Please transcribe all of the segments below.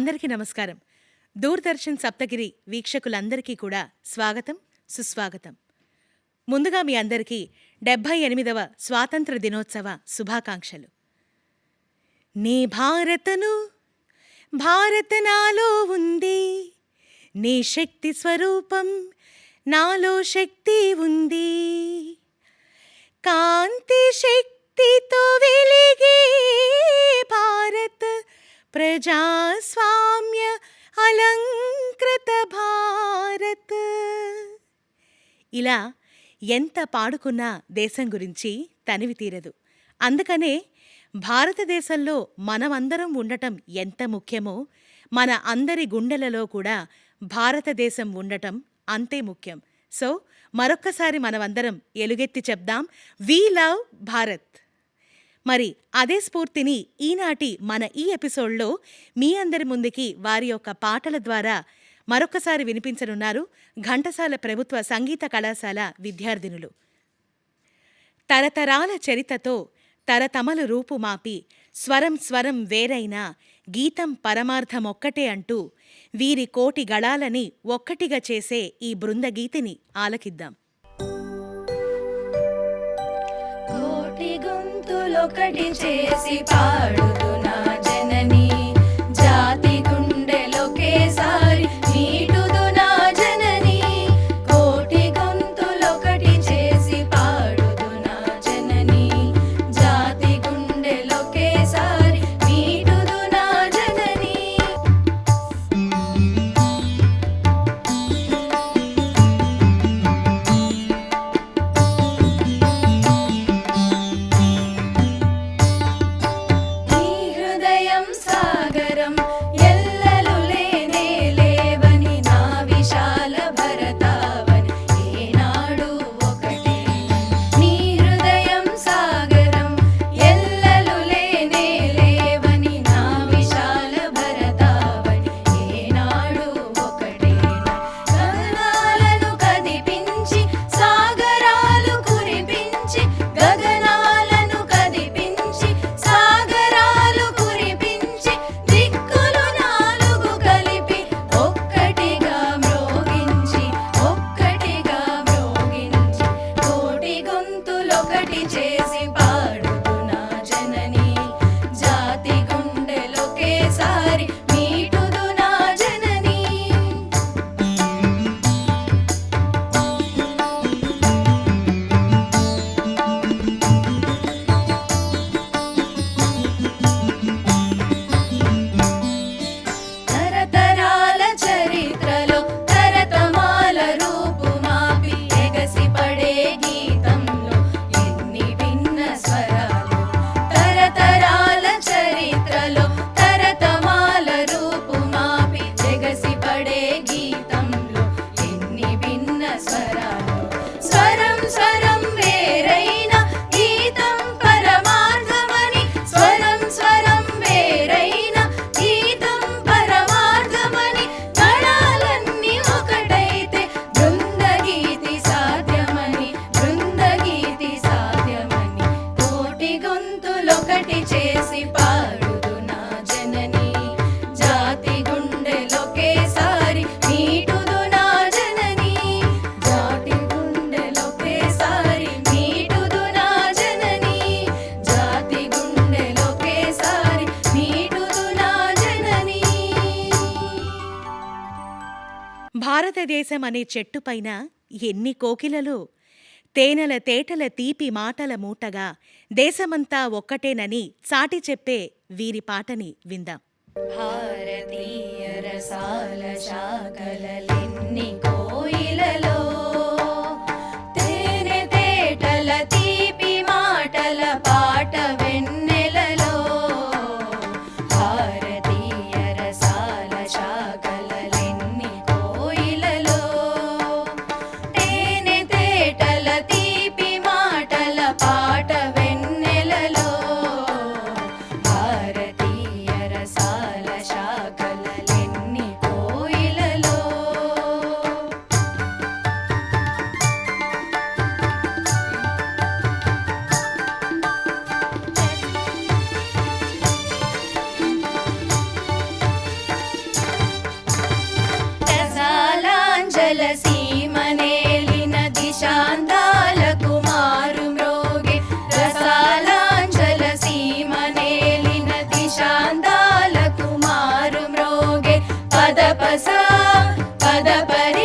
అందరికీ నమస్కారం. దూరదర్శన్ సప్తగిరి వీక్షకులందరికీ కూడా స్వాగతం సుస్వాగతం. ముందుగా మీ అందరికీ డెబ్భై ఎనిమిదవ స్వాతంత్ర దినోత్సవ శుభాకాంక్షలు. నీ భారతను భారత నాలో ఉంది. నీ శక్తి స్వరూపం నాలో శక్తి ఉంది. కాంతి శక్తితో వెలిగే భారత్ ప్రజాస్వామ్య అలంకృత భారత్. ఇలా ఎంత పాడుకున్నా దేశం గురించి తనివి తీరదు. అందుకనే భారతదేశంలో మనమందరం ఉండటం ఎంత ముఖ్యమో మన అందరి గుండెలలో కూడా భారతదేశం ఉండటం అంతే ముఖ్యం. సో మరొక్కసారి మనమందరం ఎలుగెత్తి చెప్దాం వీ లవ్ భారత్ మరి అదే స్ఫూర్తిని ఈనాటి మన ఈ ఎపిసోడ్లో మీ అందరి ముందుకి వారి యొక్క పాటల ద్వారా మరొకసారి వినిపించనున్నారు ఘంటసాల ప్రభుత్వ సంగీత కళాశాల విద్యార్థినులు. తరతరాల చరితతో తరతమలు రూపుమాపి స్వరం స్వరం వేరైనా గీతం పరమార్థమొక్కటే అంటూ వీరి కోటి గళాలని ఒక్కటిగా చేసే ఈ బృందగీతిని ఆలకిద్దాం. ఒకటి చేసి పాడుతున్నా భారతదేశం అనే చెట్టుపైన ఎన్ని కోకిలలు? తేనెల తేటల తీపి మాటల మూటగా దేశమంతా ఒక్కటేనని చాటి చెప్పే వీరి పాటని విందాం. భారతీయ రసాల శాఖలెన్ని కోయిలలో रसा पदपरि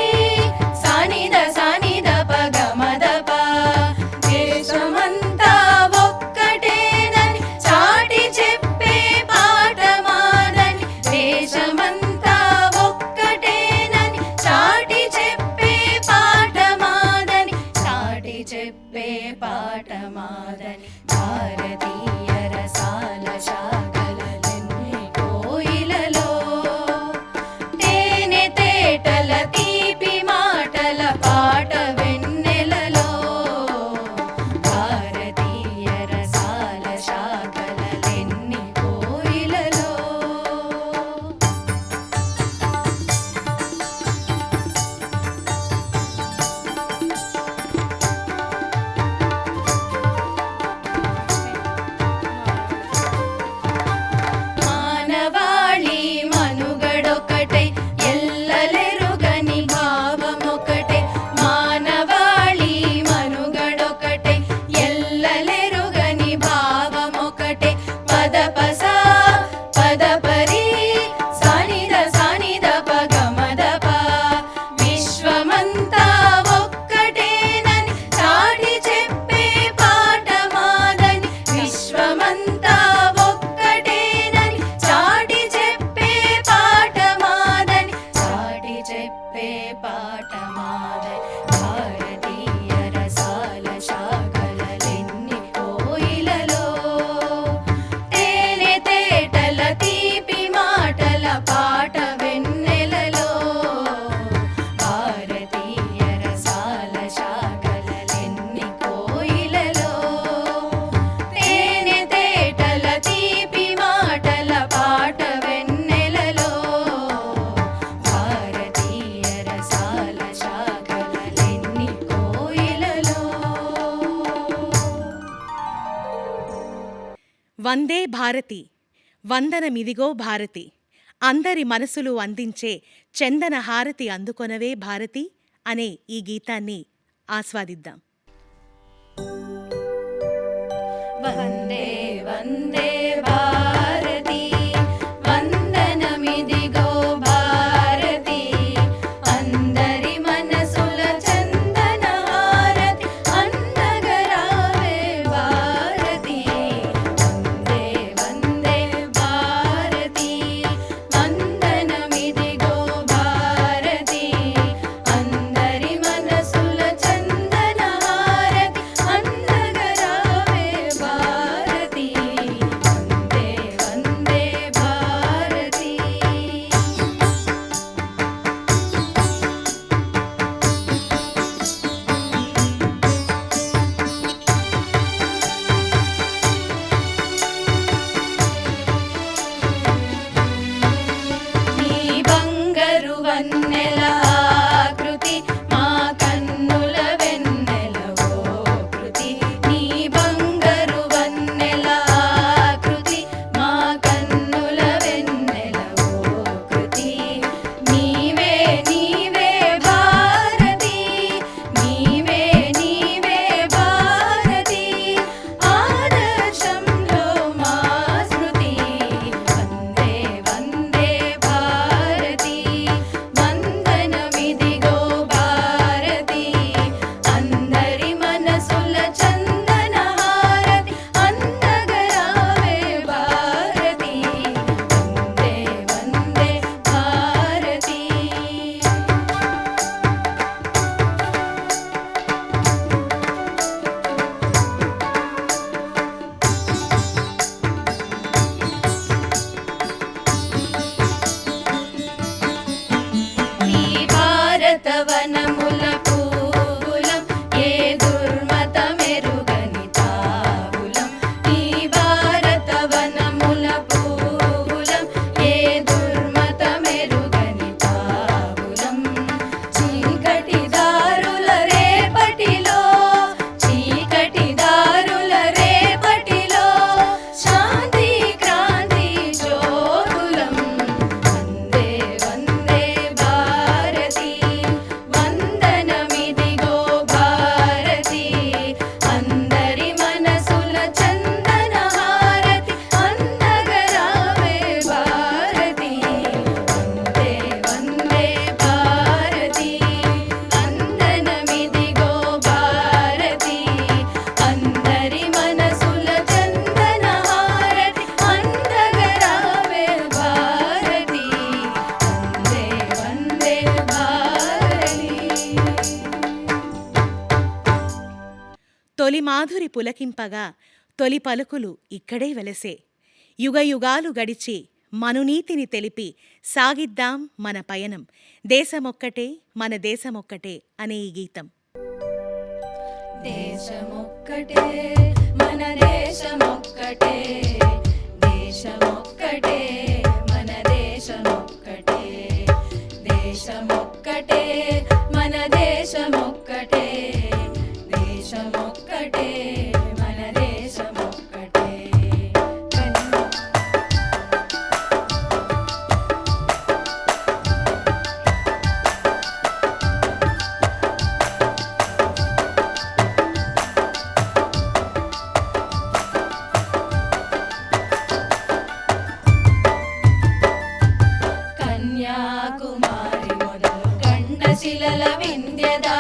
వందే భారతి. వందనమిదిగో భారతి. అందరి మనసులు అందించే చందన హారతి అందుకొనవే భారతి అనే ఈ గీతాన్ని ఆస్వాదిద్దాం. వందే వందే భా పులకింపగా తొలి పలుకులు ఇక్కడే వెలసే. యుగయుగాలు గడిచి మనునీతిని తెలిపి సాగిద్దాం మన పయనం. దేశమొక్కటే మన దేశమొక్కటే అనే ఈ గీతం. దేశమొక్కటే మన దేశమొక్కటే. దేశమొక్కటే మన దేశమొక్కటే. దేశమొక్కటే మన దేశమొక్కటే. దేశమొక్కటే 跌倒。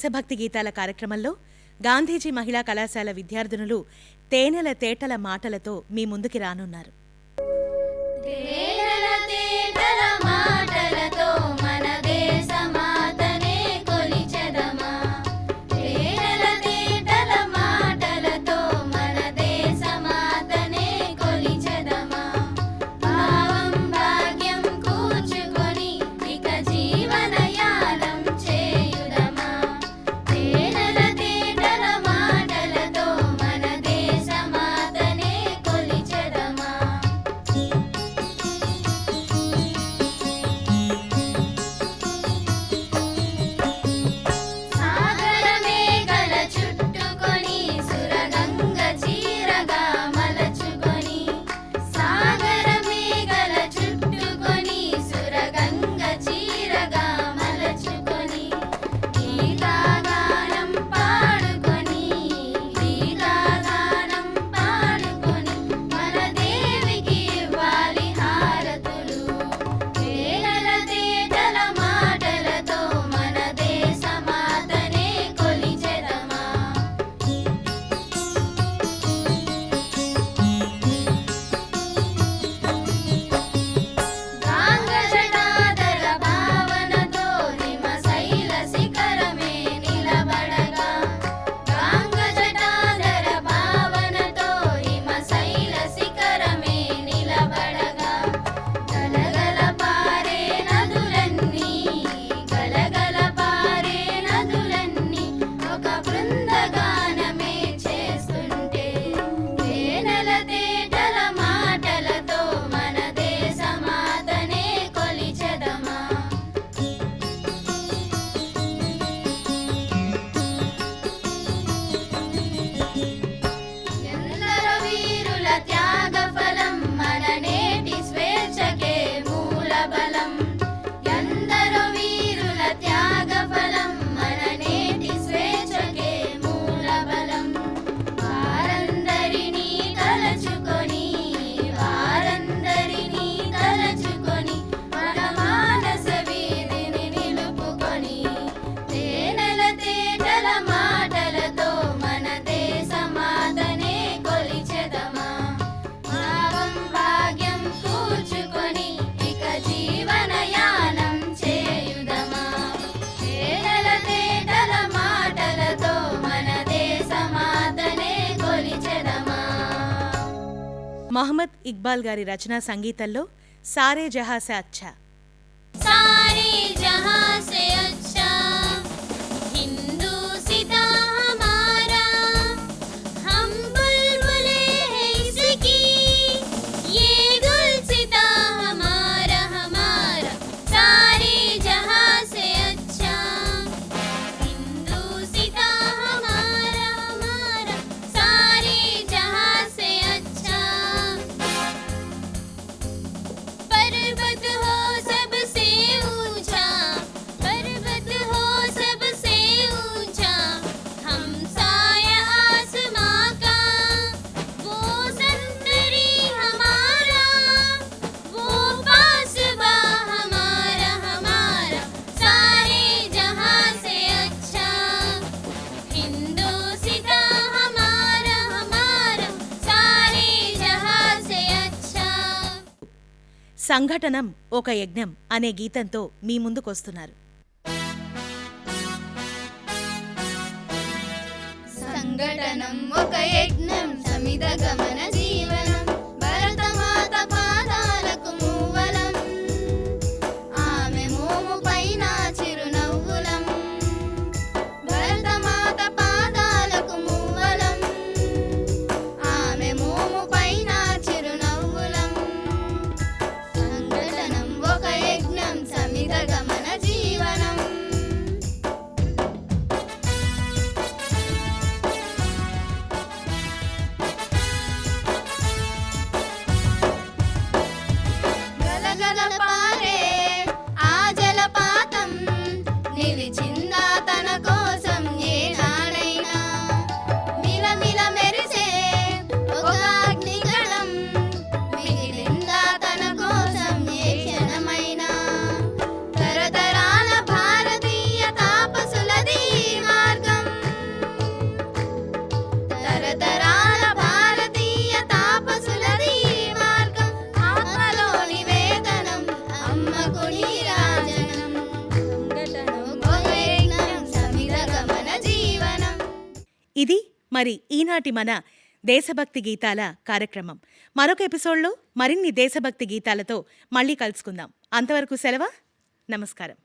దేశభక్తి గీతాల కార్యక్రమంలో గాంధీజీ మహిళా కళాశాల విద్యార్థినులు తేనెల తేటల మాటలతో మీ ముందుకి రానున్నారు. మహమ్మద్ ఇక్బాల్ గారి రచనా సంగీతంలో సారే జహాసే అచ్చా సంఘటనం ఒక యజ్ఞం అనే గీతంతో మీ ముందుకొస్తున్నారు. సంఘటనం ఒక యజ్ఞం సమిద గమన మరి ఈనాటి మన దేశభక్తి గీతాల కార్యక్రమం. మరొక ఎపిసోడ్లో మరిన్ని దేశభక్తి గీతాలతో మళ్ళీ కలుసుకుందాం. అంతవరకు సెలవా? నమస్కారం.